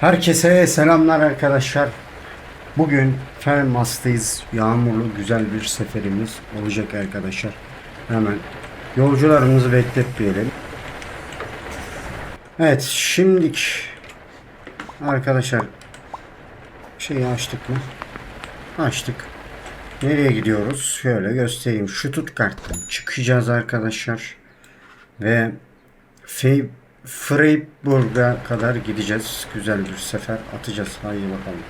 Herkese selamlar arkadaşlar. Bugün Fermas'tayız. Yağmurlu güzel bir seferimiz olacak arkadaşlar. Hemen yolcularımızı bekletmeyelim. Evet şimdilik arkadaşlar şeyi açtık mı? Açtık. Nereye gidiyoruz? Şöyle göstereyim. Stuttgart'tan çıkacağız arkadaşlar. Ve Fe Freiburg'a kadar gideceğiz. Güzel bir sefer atacağız. Haydi bakalım.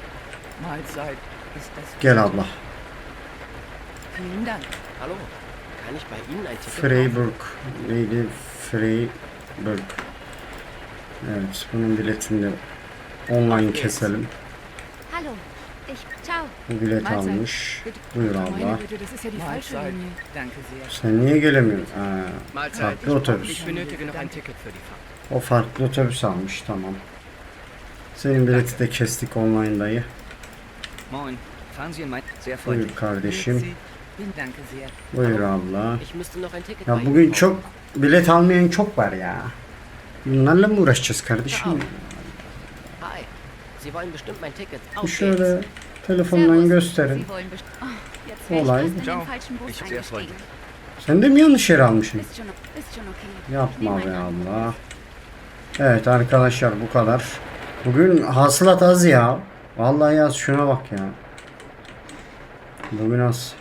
Mahlzeit. Ist das Gel abla. Vielen Dank. Hallo, kann ich bei Ihnen ein Ticket Freiburg neydi? Freiburg. Evet bunun biletini de online keselim. Hallo, ich. Ciao. Bu bilet almış. Buyur abla. Sen niye gelemiyorsun? Ha, farklı otobüs. O farklı otobüs almış tamam. Senin bileti de kestik online dayı. Moin, fahren Sie in mein... Sehr Buyur kardeşim. Vielen Danke sehr. Buyur abla. Ya bugün çok bilet almayan çok var ya. Bunlarla mı uğraşacağız kardeşim? Hi, Sie wollen bestimmt mein Ticket. Auf geht's. Şöyle telefondan gösterin. İch Olay. Sen de mi yanlış yere almışsın? Yapma be Allah. Evet arkadaşlar bu kadar. Bugün hasılat az ya. Vallahi az şuna bak ya. Bugün az.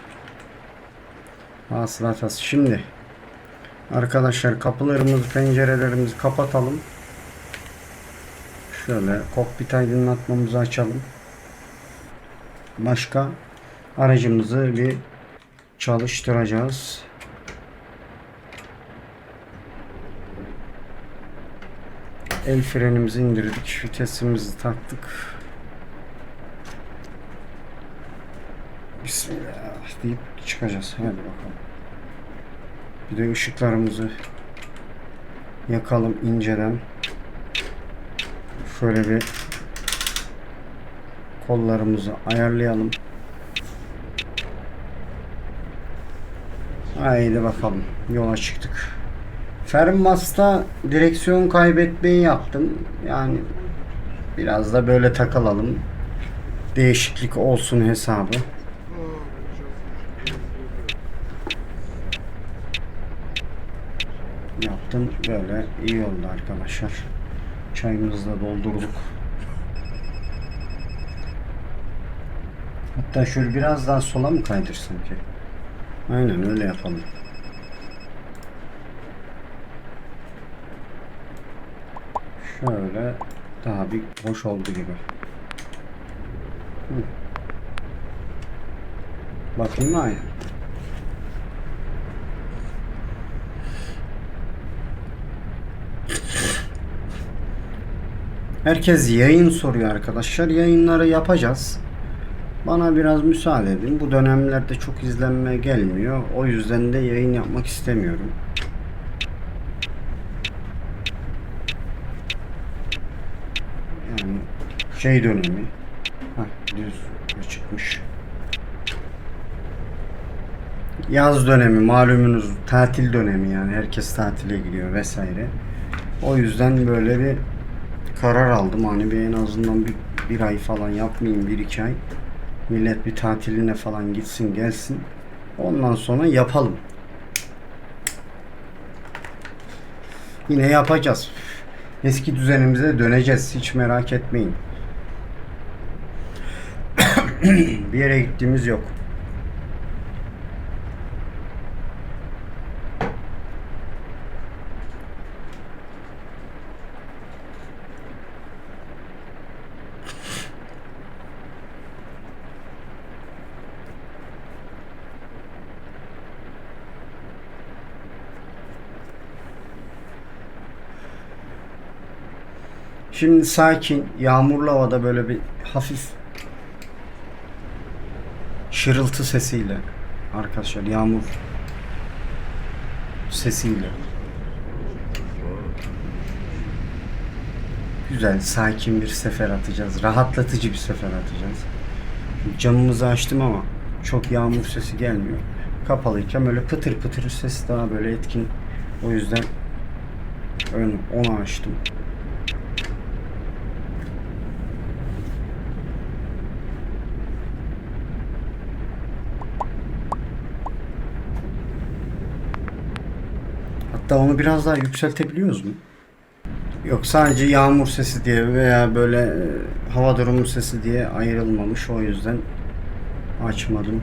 Hasılat az. Şimdi arkadaşlar kapılarımızı pencerelerimizi kapatalım. Şöyle kokpit aydınlatmamızı açalım. Başka aracımızı bir çalıştıracağız. El frenimizi indirdik. Vitesimizi taktık. Bismillah deyip çıkacağız. Hadi bakalım. Bir de ışıklarımızı yakalım inceden. Şöyle bir kollarımızı ayarlayalım. Haydi bakalım. Yola çıktık. Fermas'ta direksiyon kaybetmeyi yaptım. Yani biraz da böyle takılalım. Değişiklik olsun hesabı. Yaptım. Böyle iyi oldu arkadaşlar. Çayımızı da doldurduk. Hatta şöyle biraz daha sola mı kaydırsam ki? Aynen öyle yapalım. Şöyle daha bir boş oldu gibi. Bakayım mı aynen. Herkes yayın soruyor arkadaşlar. Yayınları yapacağız. Bana biraz müsaade edin. Bu dönemlerde çok izlenme gelmiyor. O yüzden de yayın yapmak istemiyorum. Yani şey dönemi. Düz çıkmış. Yaz dönemi malumunuz tatil dönemi yani herkes tatile gidiyor vesaire. O yüzden böyle bir karar aldım hani bir en azından bir, bir ay falan yapmayayım bir iki ay. Millet bir tatiline falan gitsin gelsin. Ondan sonra yapalım. Yine yapacağız. Eski düzenimize döneceğiz. Hiç merak etmeyin. bir yere gittiğimiz yok. Şimdi sakin, yağmurlu havada böyle bir hafif şırıltı sesiyle arkadaşlar yağmur sesiyle güzel, sakin bir sefer atacağız. Rahatlatıcı bir sefer atacağız. Camımızı açtım ama çok yağmur sesi gelmiyor. Kapalıyken böyle pıtır pıtır ses daha böyle etkin. O yüzden onu açtım. Hatta onu biraz daha yükseltebiliyoruz mu? Yok sadece yağmur sesi diye veya böyle e, hava durumu sesi diye ayrılmamış. O yüzden açmadım.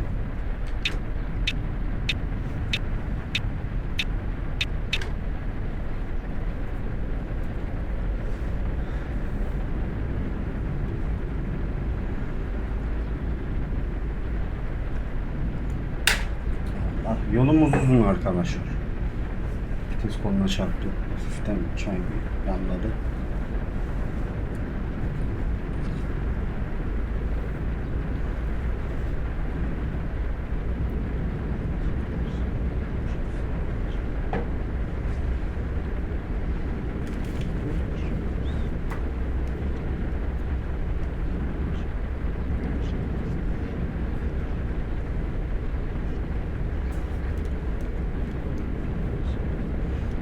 Allah, yolumuz uzun arkadaşlar. Vites koluna çarptı. Hafiften çay yanladı.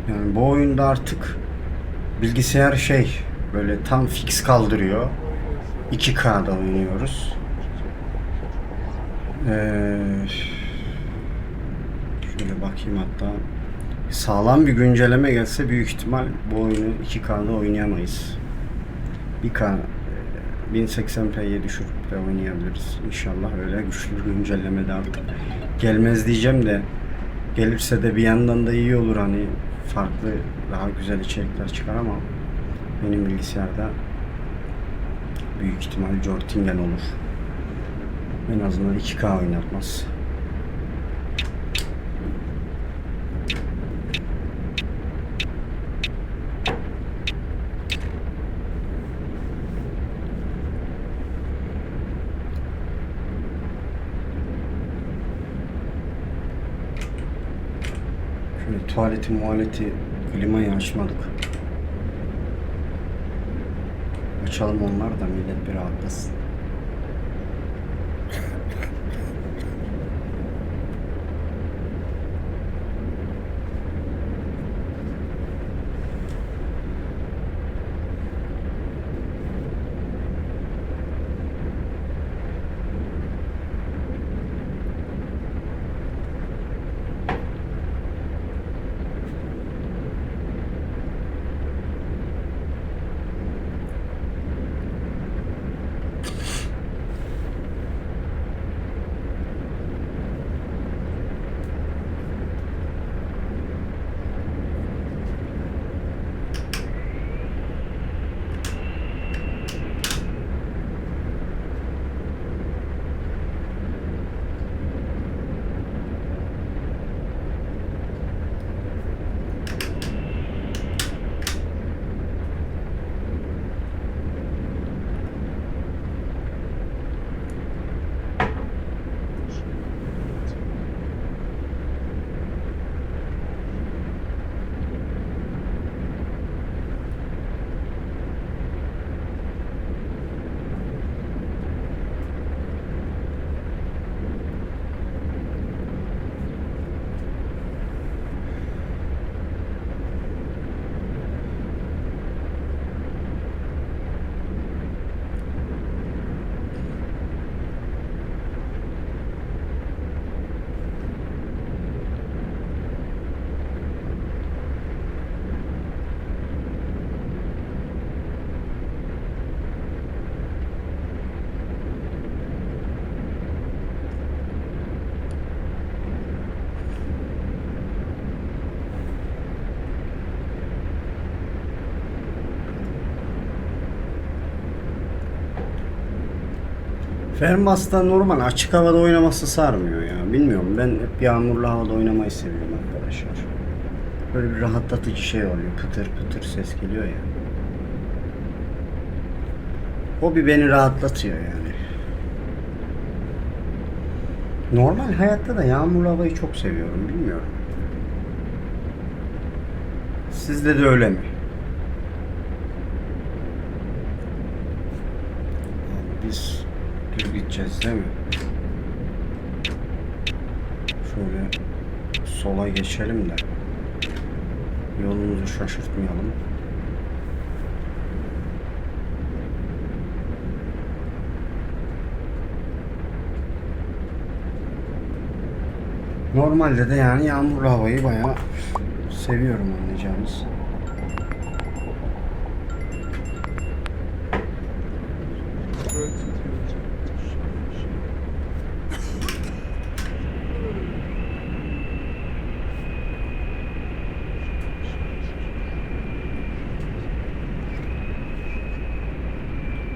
Yani bu oyunda artık bilgisayar şey böyle tam fix kaldırıyor. 2K'da oynuyoruz. Ee, şöyle bakayım hatta sağlam bir güncelleme gelse büyük ihtimal bu oyunu 2K'da oynayamayız. 1K e, 1080p'ye düşürüp de oynayabiliriz. İnşallah öyle güçlü güncelleme de artık gelmez diyeceğim de gelirse de bir yandan da iyi olur hani farklı daha güzel içerikler çıkar ama benim bilgisayarda büyük ihtimal Jortingen olur. En azından 2K oynatmaz. Şöyle tuvaleti muhaleti klimayı açmadık. Açalım onlar da millet bir rahatlasın. Fermas'ta normal açık havada oynaması sarmıyor ya. Bilmiyorum ben hep yağmurlu havada oynamayı seviyorum arkadaşlar. Böyle bir rahatlatıcı şey oluyor. Pıtır pıtır ses geliyor ya. O bir beni rahatlatıyor yani. Normal hayatta da yağmurlu havayı çok seviyorum. Bilmiyorum. Sizde de öyle mi? Biz düz gideceğiz değil mi? Şöyle sola geçelim de yolumuzu şaşırtmayalım. Normalde de yani yağmurlu havayı bayağı seviyorum anlayacağınız.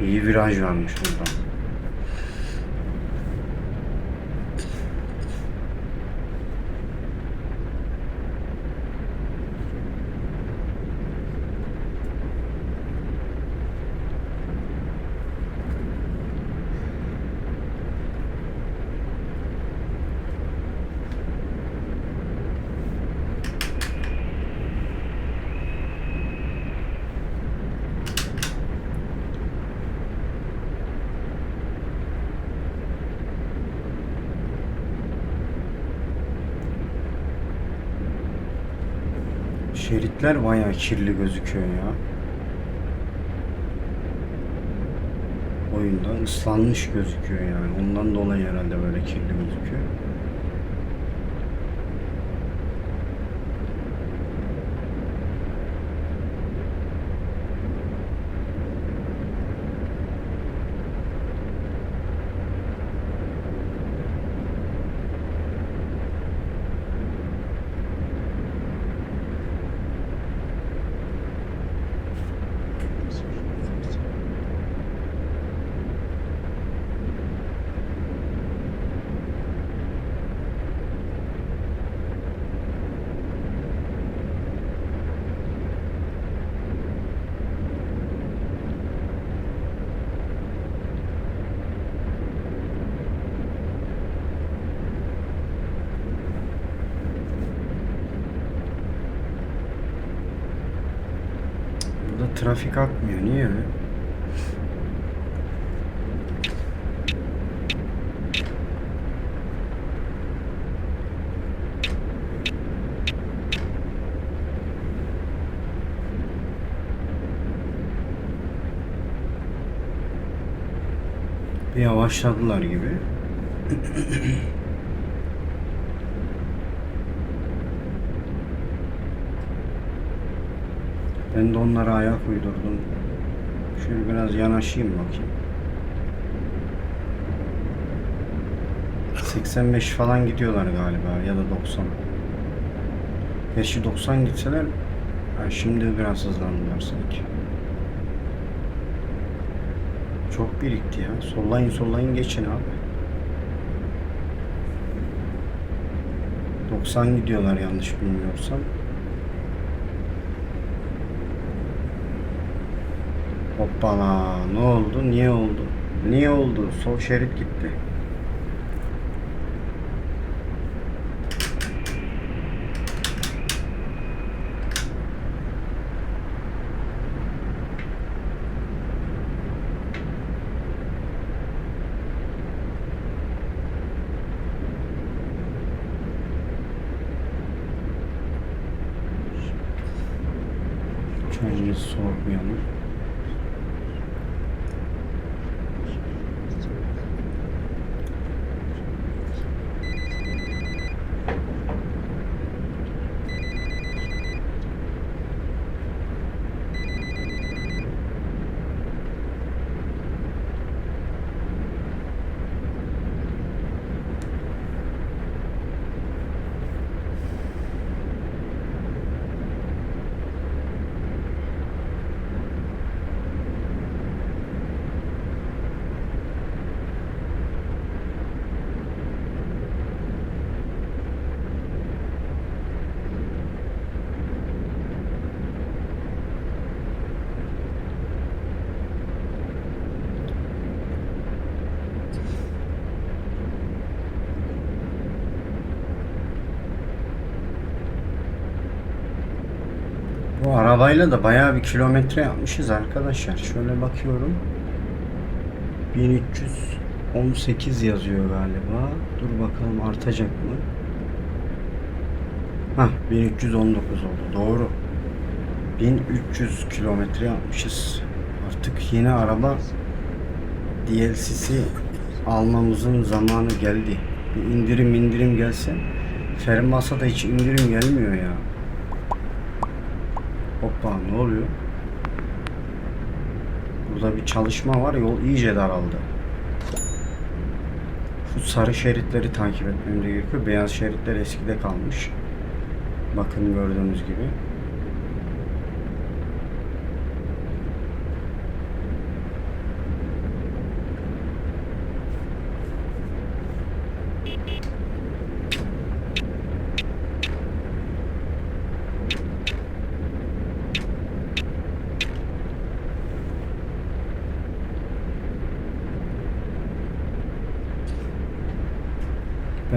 İyi viraj varmış burada. Şeritler bayağı kirli gözüküyor ya. Oyunda ıslanmış gözüküyor yani. Ondan dolayı herhalde böyle kirli gözüküyor. Burada trafik akmıyor. Niye öyle? Yavaşladılar gibi. Ben de onlara ayak uydurdum. Şöyle biraz yanaşayım bakayım. 85 falan gidiyorlar galiba ya da 90. Gerçi 90 gitseler ha, şimdi biraz hızlandılar sanki. Çok birikti ya. Sollayın sollayın geçin abi. 90 gidiyorlar yanlış bilmiyorsam. Hoppala ne oldu? Niye oldu? Niye oldu? Sol şerit gitti. Çayımızı soğutmayalım. Bu arabayla da bayağı bir kilometre yapmışız arkadaşlar. Şöyle bakıyorum. 1318 yazıyor galiba. Dur bakalım artacak mı? Hah 1319 oldu. Doğru. 1300 kilometre yapmışız. Artık yeni araba DLC'si almamızın zamanı geldi. Bir indirim indirim gelse Fermasa'da hiç indirim gelmiyor ya. Hoppa ne oluyor? Burada bir çalışma var. Yol iyice daraldı. Şu sarı şeritleri takip etmemiz gerekiyor. Beyaz şeritler eskide kalmış. Bakın gördüğünüz gibi.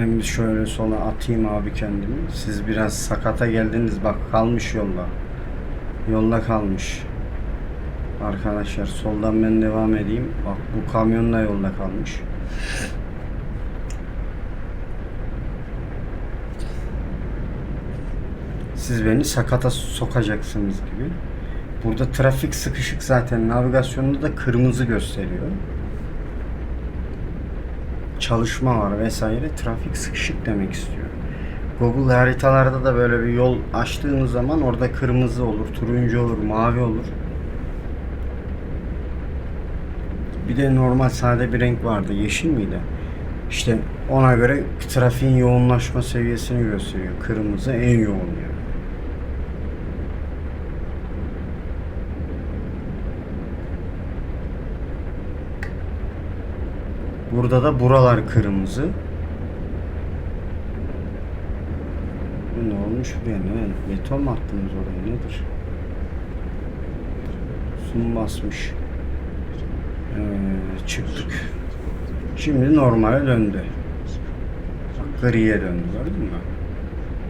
Ben bir şöyle sola atayım abi kendimi. Siz biraz sakata geldiniz. Bak kalmış yolda. Yolda kalmış. Arkadaşlar soldan ben devam edeyim. Bak bu kamyon da yolda kalmış. Siz beni sakata sokacaksınız gibi. Burada trafik sıkışık zaten. Navigasyonda da kırmızı gösteriyor çalışma var vesaire trafik sıkışık demek istiyor. Google haritalarda da böyle bir yol açtığınız zaman orada kırmızı olur, turuncu olur, mavi olur. Bir de normal sade bir renk vardı. Yeşil miydi? İşte ona göre trafiğin yoğunlaşma seviyesini gösteriyor. Kırmızı en yoğun yani. Burada da buralar kırmızı. Bu ne olmuş buraya ne? Beton mu attınız oraya nedir? Su mu basmış? Evet, çıktık. Şimdi normale döndü. Bak, griye döndü gördün mü?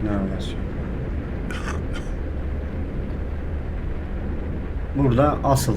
Navigasyon. Burada asıl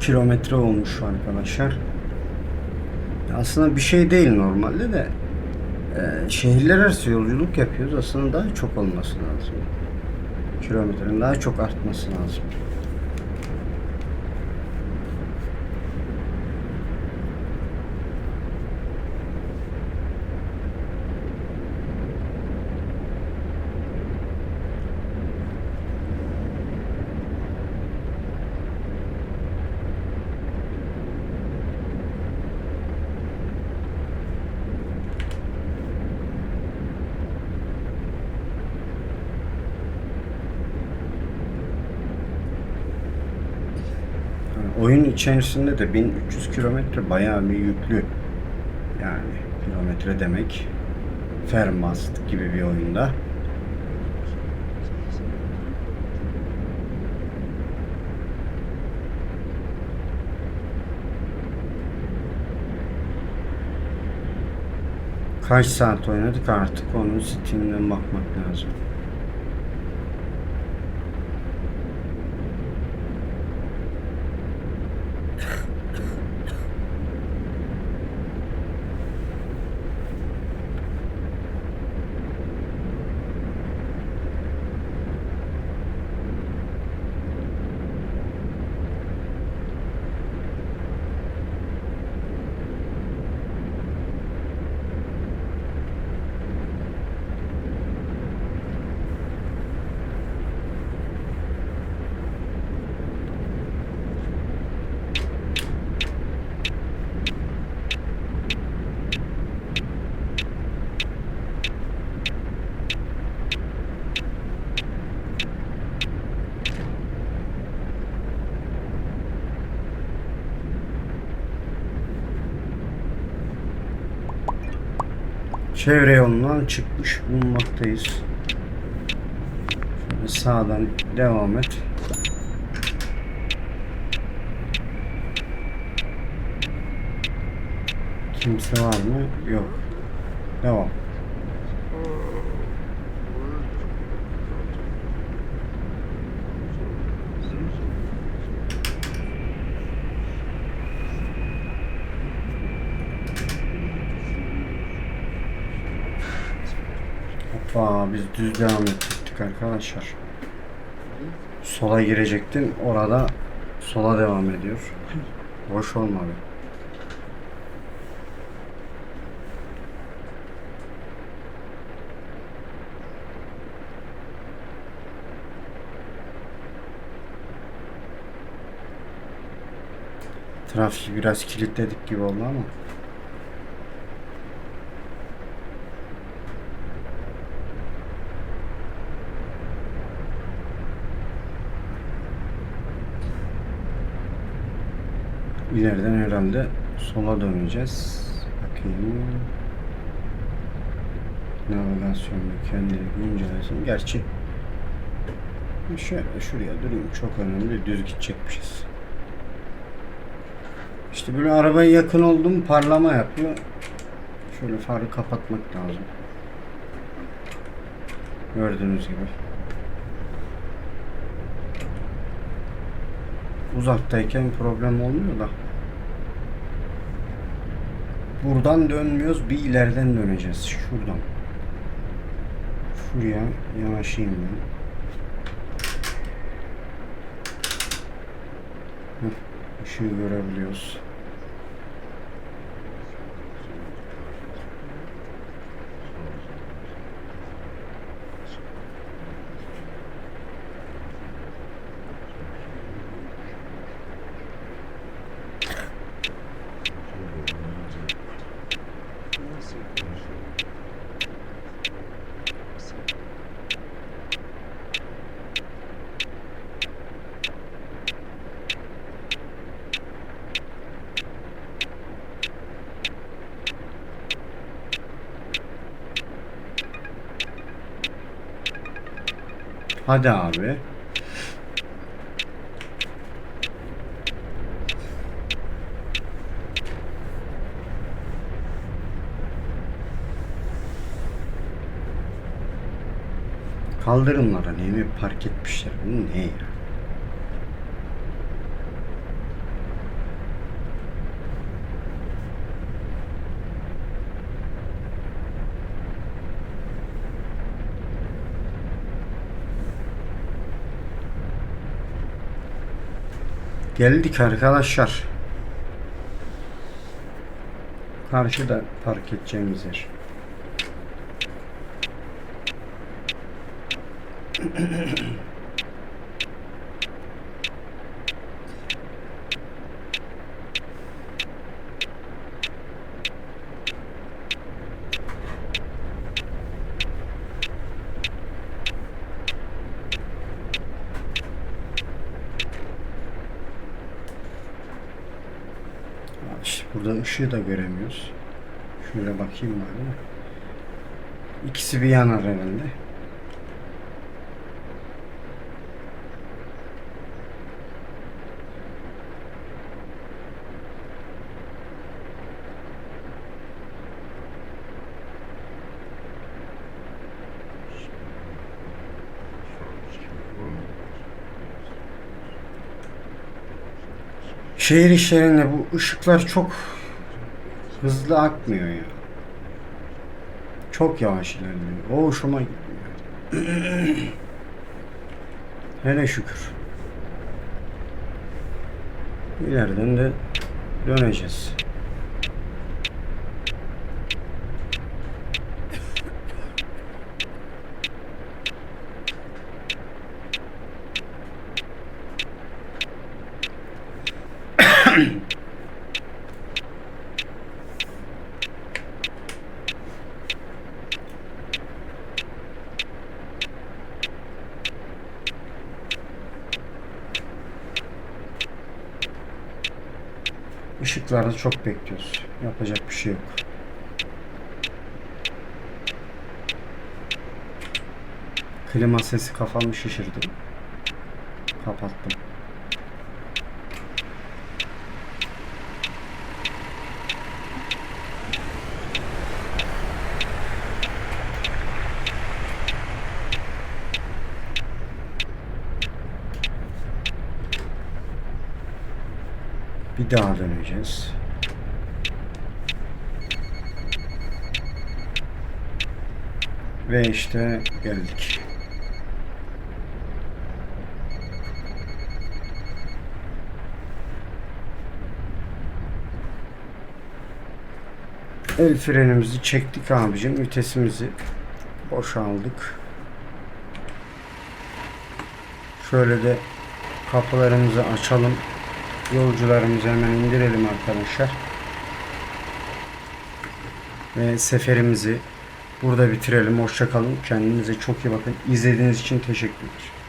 kilometre olmuş arkadaşlar. Aslında bir şey değil normalde de... e, ...şehirler arası yolculuk yapıyoruz. Aslında daha çok olması lazım. Kilometrenin daha çok artması lazım. Yani oyun içerisinde de 1300 kilometre bayağı bir yüklü. Yani kilometre demek Fermast gibi bir oyunda. Kaç saat oynadık artık onun Steam'den bakmak lazım. Çevre yolundan çıkmış bulunmaktayız. Şöyle sağdan devam et. Kimse var mı? Yok. Devam. Hoppa biz düz devam ettik arkadaşlar. Sola girecektim. Orada sola devam ediyor. Boş olmadı. Trafiği biraz kilitledik gibi oldu ama. İleriden herhalde sola döneceğiz. Bakayım. Navigasyonda kendini güncellesin. Gerçi şöyle şuraya durayım. Çok önemli. Düz gidecekmişiz. İşte böyle arabaya yakın oldum parlama yapıyor. Şöyle farı kapatmak lazım. Gördüğünüz gibi. Uzaktayken problem olmuyor da. Buradan dönmüyoruz. Bir ileriden döneceğiz. Şuradan. Şuraya yanaşayım ben. Heh, ışığı görebiliyoruz. Hadi abi. Kaldırımlara ne mi park etmişler? Bu ne ya? Geldik arkadaşlar. Karşıda park edeceğimiz yer. işte burada ışığı da göremiyoruz. Şöyle bakayım bari. İkisi bir yanar herhalde. Şehir işlerinde bu ışıklar çok hızlı akmıyor ya. Çok yavaş ilerliyor. O hoşuma gitmiyor. Hele şükür. İleriden de döneceğiz. Işıklarda çok bekliyoruz. Yapacak bir şey yok. Klima sesi kafamı şişirdi. Kapattım. Bir daha döneceğiz. Ve işte geldik. El frenimizi çektik abicim. Vitesimizi boşaldık. Şöyle de kapılarımızı açalım. Yolcularımızı hemen indirelim arkadaşlar. Ve seferimizi burada bitirelim. Hoşçakalın. Kendinize çok iyi bakın. İzlediğiniz için teşekkürler.